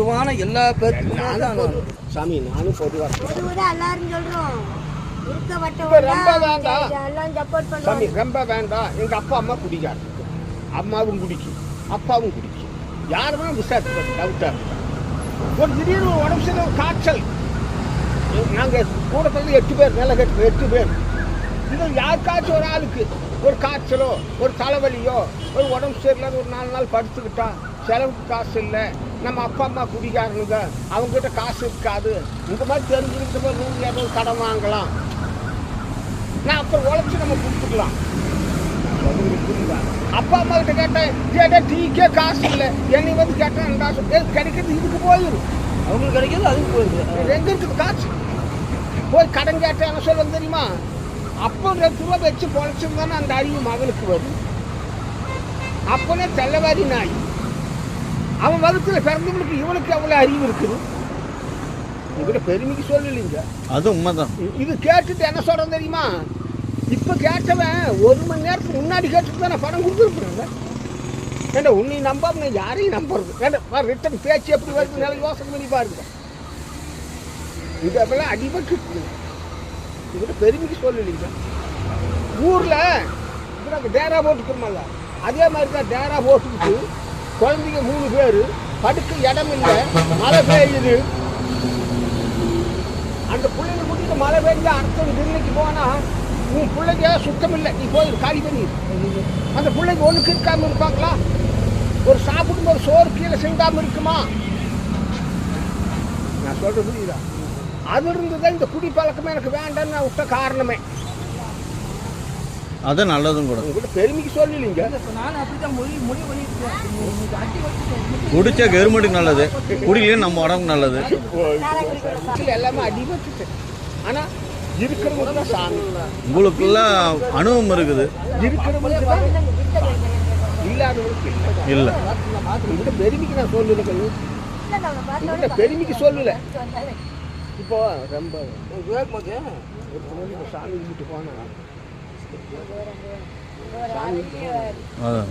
எல்லா பேருக்குமே சாமி நானும் பொதுவாக பொதுவாக எல்லாரும் இப்ப ரொம்ப வேண்டாம். சாமி ரொம்ப வேண்டாம். எங்க அப்பா அம்மா குடிக்காரு அம்மாவும் குடிக்கும். அப்பாவும் குடிக்கும். யாருமே விசாரிச்சு டவுட்டா இருக்கு. ஒரு திடீர்னு உடம்பு சரியில்லை, ஒரு காய்ச்சல். நாங்க கூட பிறந்து எட்டு பேர் நில கட்டு எட்டு பேர். இது யாருக்காச்சும் ஒரு ஆளுக்கு ஒரு காய்ச்சலோ ஒரு தலைவலியோ ஒரு உடம்பு சரியில்லாத ஒரு நாலு நாள் படுத்துக்கிட்டா செலவுக்கு காசு இல்லை. நம்ம அப்பா அம்மா குடிக்காரனுங்க அவங்ககிட்ட காசு இருக்காது. இந்த மாதிரி தெரிஞ்சுக்கிட்டு போய் நூறு இரநூறு கடன் வாங்கலாம். நான் அப்புறம் உழைச்சி நம்ம கொடுத்துக்கலாம்? அப்பா அம்மா கிட்ட கேட்டேன் கேட்டா டீக்கே காசு இல்லை. என்னை வந்து கேட்டேன் சொல்லி கிடைக்கிறது இதுக்கு போயிடும் அவங்களுக்கு கிடைக்கிறது அதுக்கு போயிடுது எங்க இருக்குது காசு. போய் கடன் கேட்டேன் சொல்லுவது தெரியுமா? அப்போ ரெண்டு ரூபா வச்சு பொழைச்சிருந்தானே அந்த அறிவு மகனுக்கு வரும். அப்பனே தெல்லவாரி நாய். அவன் வகுத்துல பிறந்தவனுக்கு இவனுக்கு அவ்வளோ அறிவு இருக்குது. இவரை பெருமைக்கு சொல்லலைங்க அது உண்மைதான். இது கேட்டுட்டு என்ன சொல்றேன் தெரியுமா? இப்ப கேட்டவன் ஒரு மணி நேரத்துக்கு முன்னாடி கேட்டுட்டு தான் நான் பணம் கொடுத்துருக்குறேங்க. ஏண்டா உன்னை நம்பாம நான் யாரையும் நம்புறது? ஏண்டா ரிட்டன் பேச்சு எப்படி வருது நல்லா யோசனை பண்ணி பாருங்க. இதெல்லாம் அடிபட்டு இவரை பெருமைக்கு சொல்லலைங்க ஊர்ல இப்ப நாங்க டேரா போட்டுக்கிறோமல்ல அதே மாதிரி தான் டேரா போட்டுக்கிட்டு குழந்தைங்க மூணு பேர் படுக்க இடம் இல்லை மழை பெய்யுது. அந்த பிள்ளைங்க முடிக்க மழை பெஞ்சா அடுத்த தில்லைக்கு போனா உன் பிள்ளைங்க சுத்தம் இல்லை நீ போய் காலி பண்ணி அந்த பிள்ளைங்க ஒன்றுக்கு இருக்காமல் இருப்பாங்களா? ஒரு சாப்பிடும் ஒரு சோறு கீழே செஞ்சாம இருக்குமா? நான் சொல்றது புரியுதா? அது இருந்துதான் இந்த குடி பழக்கமே எனக்கு வேண்டாம்னு நான் விட்ட காரணமே. அது நல்லதும் கூட. பெருமைக்கு சொல்லலைங்க. குடிச்சா கவர்மெண்ட்டுக்கு நல்லது. குடிக்கலையும் நம்ம உடம்புக்கு நல்லது. எல்லாமே அடிபட்டுட்டு ஆனா உங்களுக்குள்ள அனுபவம் இருக்குது. இல்லை. பெருமைக்கு நான் சொல்லல. உங்ககிட்ட பெருமைக்கு சொல்லல. இப்போ ரொம்ப சாமி கும்பிட்டு போனா அதான்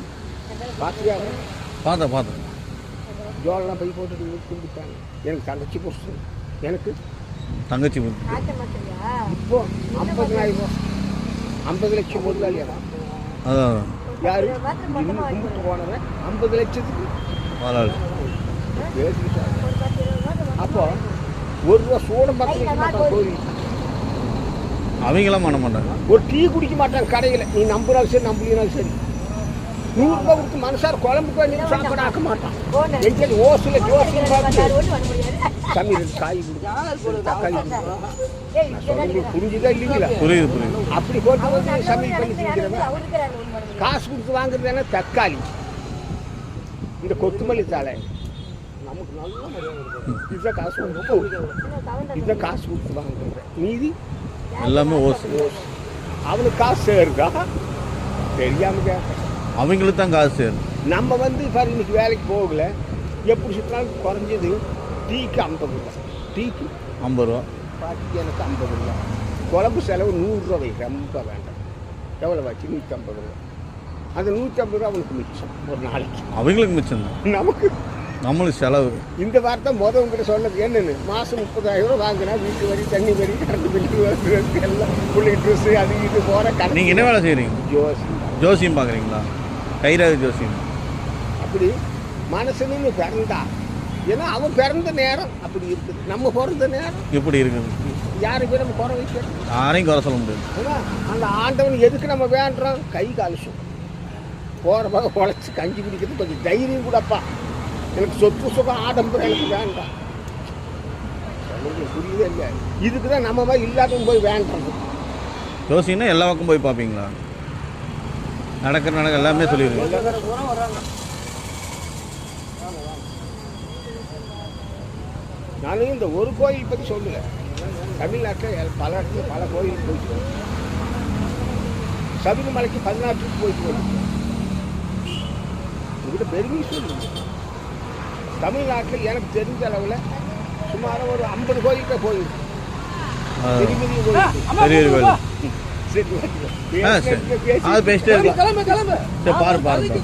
பார்த்தேன் பார்த்தேன் ஜோலெல்லாம் பை போட்டுட்டு கும்பிட்டாங்க எனக்கு தங்கச்சி புருஷன் எனக்கு தங்கச்சி இப்போ ஐம்பதாயிரம் ஐம்பது லட்சம் முதலாளியா அதான் யாரு இன்னும் கும்பிட்டு போனவன் ஐம்பது லட்சத்துக்கு முதலாளி அப்போ ஒரு ரூபா சூடம் மாட்டான் கோயில் அவங்களாம் பண்ண மாட்டாங்க ஒரு டீ குடிக்க மாட்டாங்க கடையில். நீ நம்புனாலும் சரி நம்பலினாலும் சரி. நூறுரூபா கொடுத்து மனுஷார் குழம்புக்கு வேண்டிய சாப்பாடு ஆக்க மாட்டான். எங்கே ஓசில் ஜோசியம் பார்த்து சாமி ரெண்டு காய் கொடுக்கும் தக்காளி கொடுக்கும் நான் சொல்றது புரிஞ்சுதா இல்லைங்களா? புரியுது புரியுது. அப்படி போட்டு வந்து சமையல் பண்ணி திங்கிறவன் காசு கொடுத்து வாங்குறது என்ன தக்காளி. இந்த கொத்தமல்லி தாளை நமக்கு நல்ல இதுதான் காசு கொடுத்து இதுதான் காசு கொடுத்து வாங்குறது. மீதி எல்லாமே ஓசு அவனுக்கு காசு சேருதா தெரியாம கேட்க அவங்களுக்கு தான் காசு சேரும் நம்ம வந்து பாரு இன்னைக்கு வேலைக்கு போகல. எப்படி சுற்றினாலும் குறைஞ்சது டீக்கு ஐம்பது ரூபா. டீக்கு? ஐம்பது ரூபா. பாட்டிக்கு எனக்கு ஐம்பது ரூபா. குழம்பு செலவு நூறுரூவா வை ரொம்ப வேண்டாம். எவ்வளோ ஆச்சு? நூற்றி ஐம்பது ரூபா. அந்த நூற்றி ஐம்பது ரூபா அவனுக்கு மிச்சம். ஒரு நாளைக்கு. அவங்களுக்கு மிச்சம் தான். நமக்கு நம்மளுக்கு செலவு. இந்த வார்த்தை மொதல் உங்ககிட்ட சொன்னது என்னன்னு? மாதம் முப்பதாயிரம் ரூபா வாங்கினா வீட்டு வரி தண்ணி வரி கரண்ட் பில்லு எல்லாம் பிள்ளைங்க ட்ரெஸ்ஸு அது இது போகிற நீங்கள் என்ன வேலை செய்கிறீங்க ஜோசி ஜோசியம் பார்க்குறீங்களா கைராக ஜோசியம். அப்படி மனுஷனுன்னு பிறந்தா ஏன்னா அவன் பிறந்த நேரம் அப்படி இருக்குது. நம்ம பிறந்த நேரம் எப்படி இருக்குது? யாரு போய் நம்ம குறை வைக்கிறோம் யாரையும் குறை சொல்ல முடியாது. அந்த ஆண்டவன் எதுக்கு நம்ம வேண்டுறோம் கை காலுஷம் போகிற பக்கம் உழைச்சி கஞ்சி குடிக்கிறது கொஞ்சம் தைரியம் கூடப்பா. எனக்கு சொத்து சுகம் ஆடம்பரம் எனக்கு வேண்டாம். புரியுதே இல்லை இதுக்கு தான் நம்ம மாதிரி இல்லாதவங்க போய் வேண்டுறது ஜோசியம்னா எல்லா பக்கம் போய் பார்ப்பீங்களா? நடக்கிற நடக்க எல்லாமே சொல்லிடுவீங்க. நானும் இந்த ஒரு கோயில் பற்றி சொல்லல. தமிழ்நாட்டில் பல இடத்துல பல கோயில் போயிட்டு. சபரிமலைக்கு பதினாற்றுக்கு போயிட்டு வரும் உங்ககிட்ட பெருமையை சொல்லுங்க. தமிழ்நாட்டில் எனக்கு தெரிஞ்ச அளவில் சுமார் ஒரு ஐம்பது பெரிய பெரிய கோயில். சரி பேசிட்டே பாரு பாரு